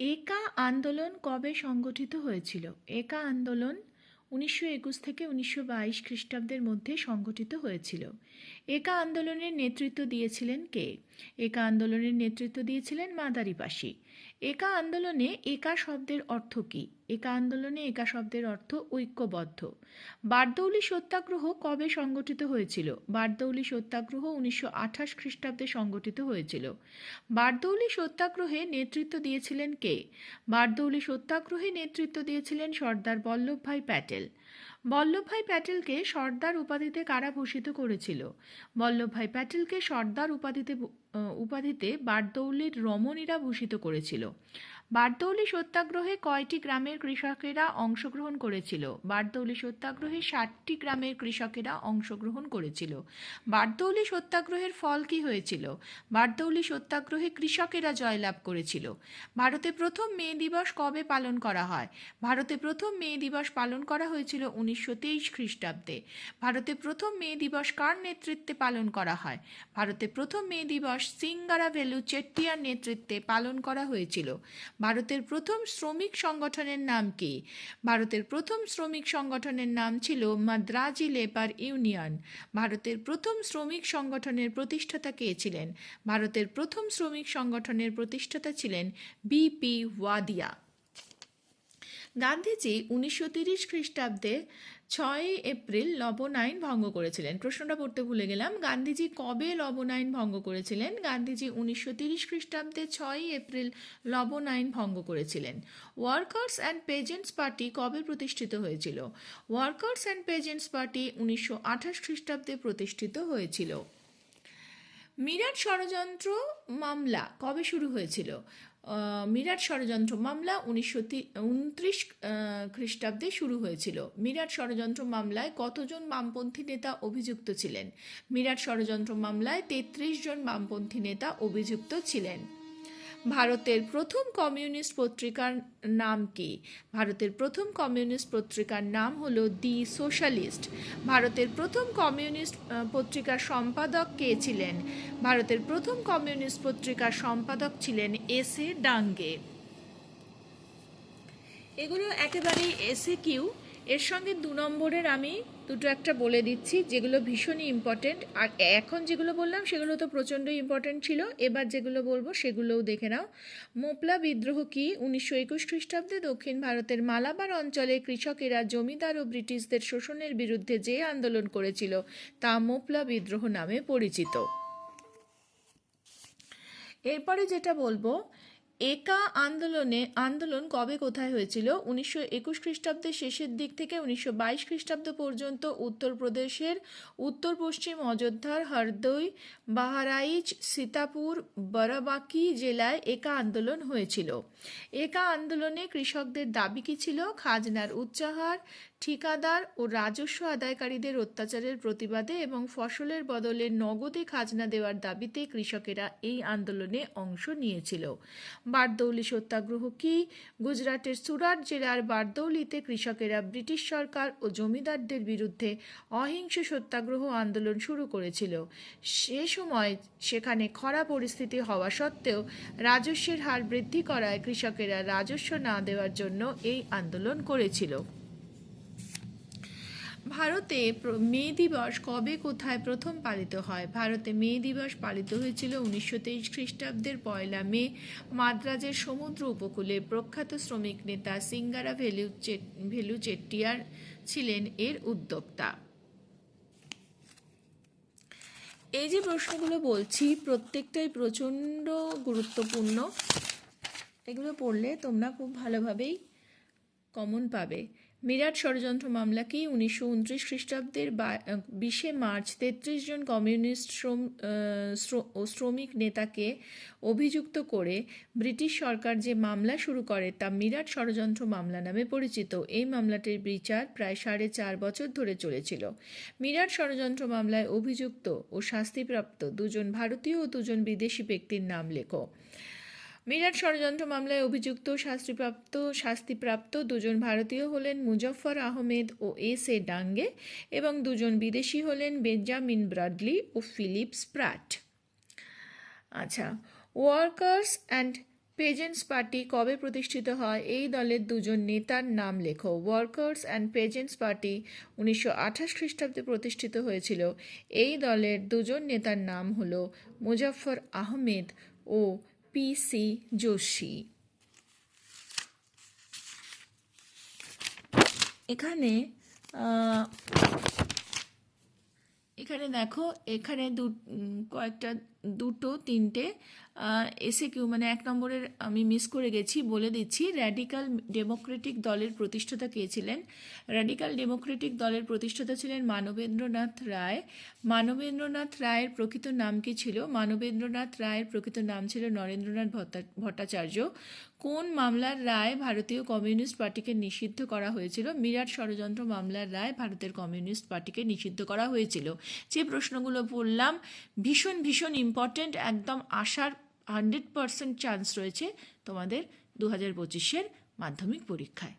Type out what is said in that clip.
একা আন্দোলন কবে সংগঠিত হয়েছিল? একা আন্দোলন উনিশশো একুশ থেকে উনিশশো বাইশ খ্রিস্টাব্দের মধ্যে সংগঠিত হয়েছিল। একা আন্দোলনের নেতৃত্ব দিয়েছিলেন কে? একা আন্দোলনের নেতৃত্ব দিয়েছিলেন মাদারিবাসী একা আন্দোলনে একা শব্দের অর্থ কী? একা আন্দোলনে একা শব্দের অর্থ ঐক্যবদ্ধ। বারদৌলি সত্যাগ্রহ কবে সংগঠিত হয়েছিল? বারদৌলি সত্যাগ্রহ উনিশশো আঠাশ খ্রিস্টাব্দে সংগঠিত হয়েছিল। বারদৌলি সত্যাগ্রহে নেতৃত্ব দিয়েছিলেন কে? বারদৌলি সত্যাগ্রহে নেতৃত্ব দিয়েছিলেন সর্দার বল্লভভাই প্যাটেল। বল্লভভাই প্যাটেলকে সর্দার উপাধিতে কারা ভূষিত করেছিল। বল্লভভাই প্যাটেলকে সর্দার উপাধিতে উপাধিতে বারদৌলির রমণীরা ভূষিত করেছিল। বারদৌলি সত্যাগ্রহে কয়টি গ্রামের কৃষকেরা অংশগ্রহণ করেছিল? বারদৌলি সত্যাগ্রহে ষাটটি গ্রামের কৃষকেরা অংশগ্রহণ করেছিল। বারদৌলি সত্যাগ্রহের ফল কি হয়েছিল? বারদৌলি সত্যাগ্রহে কৃষকেরা জয়লাভ করেছিল। ভারতে প্রথম মে দিবস কবে পালন করা হয়? ভারতে প্রথম মে দিবস পালন করা হয়েছিল উনিশশো তেইশ খ্রিস্টাব্দে। ভারতে প্রথম মে দিবস কার নেতৃত্বে পালন করা হয়? ভারতে প্রথম মে দিবস সিঙ্গারা ভেলু চেট্টিয়ার নেতৃত্বে পালন করা হয়েছিল। ভারতের প্রথম শ্রমিক সংগঠনের নাম কি? ভারতের প্রথম শ্রমিক সংগঠনের নাম ছিল মাদ্রাজি লেবার ইউনিয়ন। ভারতের প্রথম শ্রমিক সংগঠনের প্রতিষ্ঠাতা কে ছিলেন? ভারতের প্রথম শ্রমিক সংগঠনের প্রতিষ্ঠাতা ছিলেন বিপি ওয়াদিয়া। গান্ধীজি উনিশশো তিরিশ খ্রিস্টাব্দে ছয়ই এপ্রিল লবণ ভঙ্গ করেছিলেন। প্রশ্নটা পড়তে ভুলে গেলাম। গান্ধীজি কবে লবণ আইন ভঙ্গ করেছিলেন? গান্ধীজি উনিশশো তিরিশ খ্রিস্টাব্দে ছয়ই এপ্রিল লবণ আইন ভঙ্গ করেছিলেন। ওয়ার্কার্স অ্যান্ড পেজেন্টস পার্টি কবে প্রতিষ্ঠিত হয়েছিল? ওয়ার্কার্স অ্যান্ড পেজেন্টস পার্টি উনিশশো আঠাশ খ্রিস্টাব্দে প্রতিষ্ঠিত হয়েছিল। মিরাট ষড়যন্ত্র মামলা কবে শুরু হয়েছিল? মিরাট ষড়যন্ত্র মামলা উনিশশো উনত্রিশ খ্রিস্টাব্দে শুরু হয়েছিল। মিরাট ষড়যন্ত্র মামলায় কতজন বামপন্থী নেতা অভিযুক্ত ছিলেন? মিরাট ষড়যন্ত্র মামলায় তেত্রিশ জন বামপন্থী নেতা অভিযুক্ত ছিলেন। ভারতের প্রথম কমিউনিস্ট পত্রিকার নাম কি? ভারতের প্রথম কমিউনিস্ট পত্রিকার নাম হলো দি সোশ্যালিস্ট। ভারতের প্রথম কমিউনিস্ট পত্রিকার সম্পাদক কে ছিলেন? ভারতের প্রথম কমিউনিস্ট পত্রিকার সম্পাদক ছিলেন এস এ ডাঙ্গে। এগুলো একেবারেই এসে কিউ এর সঙ্গে দু নম্বরের আমি দুটো একটা বলে দিচ্ছি, যেগুলো ভীষণই ইম্পর্টেন্ট আর এখন যেগুলো বললাম, সেগুলো তো প্রচণ্ড ইম্পর্টেন্ট ছিল। এবার যেগুলো বলব, সেগুলোও দেখে নাও। মোপলা বিদ্রোহ কি? উনিশশো একুশ খ্রিস্টাব্দে দক্ষিণ ভারতের মালাবার অঞ্চলে কৃষকেরা জমিদার ও ব্রিটিশদের শোষণের বিরুদ্ধে যে আন্দোলন করেছিল, তা মোপলা বিদ্রোহ নামে পরিচিত। এরপরে যেটা বলব একা আন্দোলনে, আন্দোলন কবে কোথায় হয়েছিল? উনিশশো একুশ খ্রিস্টাব্দের শেষের দিক থেকে উনিশশো বাইশ খ্রিস্টাব্দ পর্যন্ত উত্তরপ্রদেশের উত্তর পশ্চিম অযোধ্যার হরদই বাহারাইচ, সীতাপুর, বরাবাকি জেলায় একা আন্দোলন হয়েছিল। একা আন্দোলনে কৃষকদের দাবি কি ছিল? খাজনার উচ্চাহার ঠিকাদার ও রাজস্ব আদায়কারীদের অত্যাচারের প্রতিবাদে এবং ফসলের বদলে নগদে খাজনা দেওয়ার দাবিতে কৃষকেরা এই আন্দোলনে অংশ নিয়েছিল। বারদৌলি সত্যাগ্রহ কি? গুজরাটের সুরাট জেলার বারদৌলিতে কৃষকেরা ব্রিটিশ সরকার ও জমিদারদের বিরুদ্ধে অহিংস সত্যাগ্রহ আন্দোলন শুরু করেছিল। সে সময় সেখানে খরা পরিস্থিতি হওয়া সত্ত্বেও রাজস্বের হার বৃদ্ধি করায় কৃষকেরা রাজস্ব না দেওয়ার জন্য এই আন্দোলন করেছিল। ভারতে মে দিবস কবে কোথায় প্রথম পালিত হয়? ভারতে মে দিবস পালিত হয়েছিল উনিশশো তেইশ খ্রিস্টাব্দের পয়লা মে মাদ্রাজের সমুদ্র উপকূলে। প্রখ্যাত শ্রমিক নেতা সিঙ্গারা ভেলু ভেলু চেট্টিয়ার ছিলেন এর উদ্যোক্তা। এই যে প্রশ্নগুলো বলছি, প্রত্যেকটাই প্রচণ্ড গুরুত্বপূর্ণ। এগুলো পড়লে তোমরা খুব ভালোভাবেই কমন পাবে। মিরাট ষড়যন্ত্র মামলা কি উনিশশো উনত্রিশ খ্রিস্টাব্দের বিশে মার্চ তেত্রিশ জন কমিউনিস্ট শ্রম শ্রমিক নেতাকে অভিযুক্ত করে ব্রিটিশ সরকার যে মামলা শুরু করে তা মিরাট ষড়যন্ত্র মামলা নামে পরিচিত। এই মামলাটির বিচার প্রায় সাড়ে চার বছর ধরে চলেছিল। মিরাট ষড়যন্ত্র মামলায় অভিযুক্ত ও শাস্তিপ্রাপ্ত দুজন ভারতীয় ও দুজন বিদেশি ব্যক্তির নাম লেখো। মিরাট ষড়যন্ত্র মামলায় অভিযুক্ত শাস্তিপ্রাপ্ত শাস্তিপ্রাপ্ত দুজন ভারতীয় হলেন মুজফফর আহমেদ ও এস এ ডাঙ্গে এবং দুজন বিদেশি হলেন বেঞ্জামিন ব্রাডলি ও ফিলিপ স্প্রাট। আচ্ছা ওয়ার্কার্স অ্যান্ড পেজেন্টস পার্টি কবে প্রতিষ্ঠিত হয়? এই দলের দুজন নেতার নাম লেখো। ওয়ার্কার্স অ্যান্ড পেজেন্টস পার্টি উনিশশো আঠাশ খ্রিস্টাব্দে প্রতিষ্ঠিত হয়েছিল। এই দলের দুজন নেতার নাম হলো মুজাফফর আহমেদ ও পি সি যোশী। এখানে এখানে দেখো এখানে দু কয়েকটা দুটো, তিনটে এসে কিউ মানে এক নম্বরের আমি মিস করে গেছি বলে দিচ্ছি। র্যাডিক্যাল ডেমোক্রেটিক দলের প্রতিষ্ঠাতা কে ছিলেন? র্যাডিক্যাল ডেমোক্রেটিক দলের প্রতিষ্ঠাতা ছিলেন মানবেন্দ্রনাথ রায়। মানবেন্দ্রনাথ রায়ের প্রকৃত নাম কি ছিল? মানবেন্দ্রনাথ রায়ের প্রকৃত নাম ছিল নরেন্দ্রনাথ ভট্টা- ভট্টাচার্য। কোন মামলার রায় ভারতীয় কমিউনিস্ট পার্টিকে নিষিদ্ধ করা হয়েছিল? মিরাট ষড়যন্ত্র মামলার রায় ভারতের কমিউনিস্ট পার্টিকে নিষিদ্ধ করা হয়েছিল। যে প্রশ্নগুলো পড়লাম ভীষণ ভীষণ ইম্পর্ট্যান্ট একদম আসার হান্ড্রেড পারসেন্ট চান্স রয়েছে তোমাদের দু হাজার পঁচিশের মাধ্যমিক পরীক্ষায়।